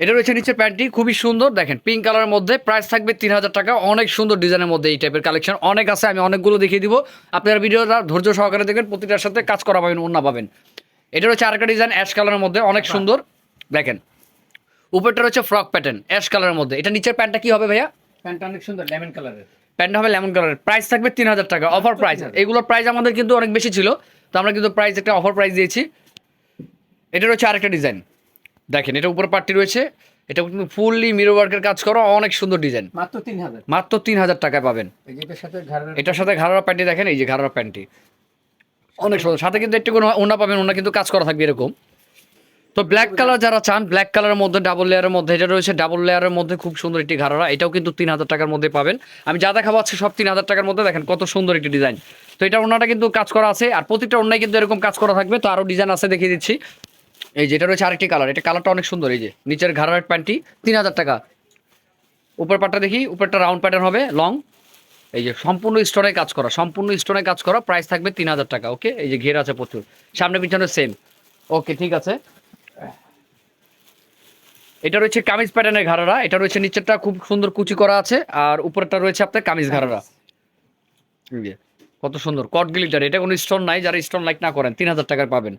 এটা রয়েছে নিচে প্যান্টটি খুবই সুন্দর। দেখেন পিঙ্ক কালারের মধ্যে প্রাইস থাকবে তিন হাজার টাকা। অনেক সুন্দর ডিজাইনের মধ্যে এই টাইপের কালেকশন অনেক আছে আমি অনেকগুলো দেখিয়ে দিব। আপনারা ভিডিওটা ধৈর্য সহকারে দেখবেন প্রতিটার সাথে কাজ করা পাবেন অন্য পাবেন। এটা রয়েছে আরেকটা ডিজাইন অ্যাশ কালারের মধ্যে অনেক সুন্দর। দেখেন উপরটা রয়েছে ফ্রক প্যাটার্ন অ্যাশ কালারের মধ্যে। এটা নিচের প্যান্টটা কি হবে ভাইয়া? প্যান্টটা অনেক সুন্দর লেমন কালারের প্যান্ট হবে লেমন কালারের প্রাইস থাকবে তিন হাজার টাকা অফার প্রাইস এগুলোর প্রাইস আমাদের কিন্তু অনেক বেশি ছিল তো আমরা কিন্তু প্রাইস একটা অফার প্রাইস দিয়েছি। এটা রয়েছে আরেকটা ডিজাইন দেখেন এটা উপর পার্টি রয়েছে। এটা কিন্তু ফুললি মিরো ওয়ার্কের কাজ করা অনেক সুন্দর ডিজাইন মাত্র তিন হাজার মাত্র তিন হাজার টাকায় পাবেন। এটার সাথে ঘাড়ার প্যান্টি দেখেন এই যে ঘাড়ার প্যান্টি অনেক সুন্দর। সাথে কিন্তু একটু কোনো ওনা পাবেন ওনা কিন্তু কাজ করা থাকবে এরকম। তো ব্ল্যাক কালার যারা চান ব্ল্যাক কালারের মধ্যে ডাবল লেয়ারের মধ্যে এটা রয়েছে ডাবল লেয়ারের মধ্যে খুব সুন্দর একটি ঘাড়া এটাও কিন্তু তিন হাজার টাকার মধ্যে পাবেন। আমি যা দেখাবো আছে সব তিন হাজার টাকার মধ্যে দেখেন কত সুন্দর একটি ডিজাইন তো এটা ওনাটা কিন্তু কাজ করা আছে আর প্রতিটা ওনায় কিন্তু এরকম কাজ করা থাকবে। তো আরও ডিজাইন আছে দেখিয়ে দিচ্ছি। এই যেটা রয়েছে আরেকটি কালার এটা কালারটা অনেক সুন্দর এই যে নিচের ঘাড়ার প্যান্টটি তিন হাজার টাকা। উপর পাটটা দেখি উপরটা রাউন্ড প্যাটার্ন হবে লং এই যে সম্পূর্ণ স্টোনে কাজ করা সম্পূর্ণ স্টোনে কাজ করা প্রাইস থাকবে তিন হাজার টাকা ওকে এই যে ঘের আছে প্রচুর। সামনে পিছনে সেম ওকে ঠিক আছে। এটা রয়েছে কামিজ প্যাটার্নের ঘাড়ারা এটা রয়েছে নিচেরটা খুব সুন্দর কুচি করা আছে আর উপরেরটা রয়েছে আপনার কামিজ ঘাড়ারা। কত সুন্দর কট গ্লিটার এটা কোনো স্টোন নাই যারা স্টোন লাইক না করেন তিন হাজার টাকার পাবেন।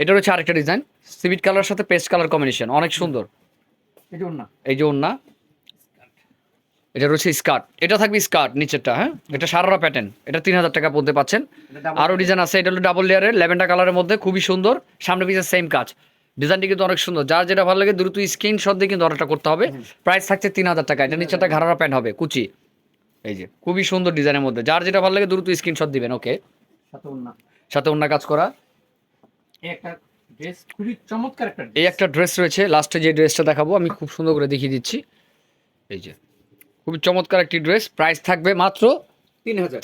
এটা রয়েছে আরেকটা ডিজাইন সিভিট কালার সাথে পেস্ট কালার কম্বিনেশন অনেক সুন্দর। এই যে ওন্না এটা রয়েছে স্কার্ট এটা থাকবে স্কার্ট নিচেরটা হ্যাঁ? এটা সারারা প্যাটার্ন এটা তিন হাজার টাকা পড়তে পাচ্ছেন। আরও ডিজাইন আছে এটা হলো ডাবল লেয়ারের ল্যাভেন্ডার কালারের মধ্যে খুবই সুন্দর। সামনে পিছিয়ে সেম কাজ। ডিজাইনটি কিন্তু অনেক সুন্দর। যার যেটা ভালো লাগে দ্রুত স্ক্রিনশট দিয়ে কিন্তু অর্ডারটা করতে হবে। প্রাইস থাকছে তিন হাজার টাকা। এটা নিচেটা ঘাড়ারা প্যান্ট হবে কুচি। এই যে খুবই সুন্দর ডিজাইনের মধ্যে। যার যেটা ভালো লাগে দ্রুত স্ক্রিনশট দিবেন ওকে সাথে অন্য কাজ করা। একটা ড্রেস খুবই চমৎকার একটা এই একটা ড্রেস রয়েছে লাস্টে যে ড্রেসটা দেখাবো আমি খুব সুন্দর করে দেখিয়ে দিচ্ছি। এই যে খুবই চমৎকার একটি ড্রেস প্রাইস থাকবে মাত্র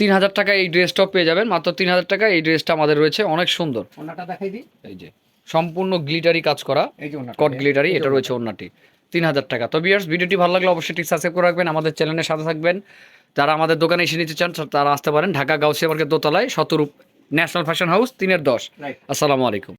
তিন হাজার টাকা এই ড্রেসটাও পেয়ে যাবেন মাত্র তিন হাজার টাকা এই ড্রেসটা আমাদের রয়েছে অনেক সুন্দর। ওনাটা দেখাই দিই। এই যে সম্পূর্ণ গ্লিটারি কাজ করা কট গ্লিটারি এটা রয়েছে অন্যটি তিন হাজার টাকা। তো বিয়ার্স ভিডিওটি ভালো লাগলে অবশ্যই ঠিক সাবস্ক্রাইব করে রাখবেন আমাদের চ্যানেলের সাথে থাকবেন। যারা আমাদের দোকানে এসে নিতে চান তারা আসতে পারেন ঢাকা গাউসিয়া মার্কেট দোতলায় শতরূপ ন্যাশনাল ফ্যাশন হাউস তিনের দশ। আসসালামু আলাইকুম।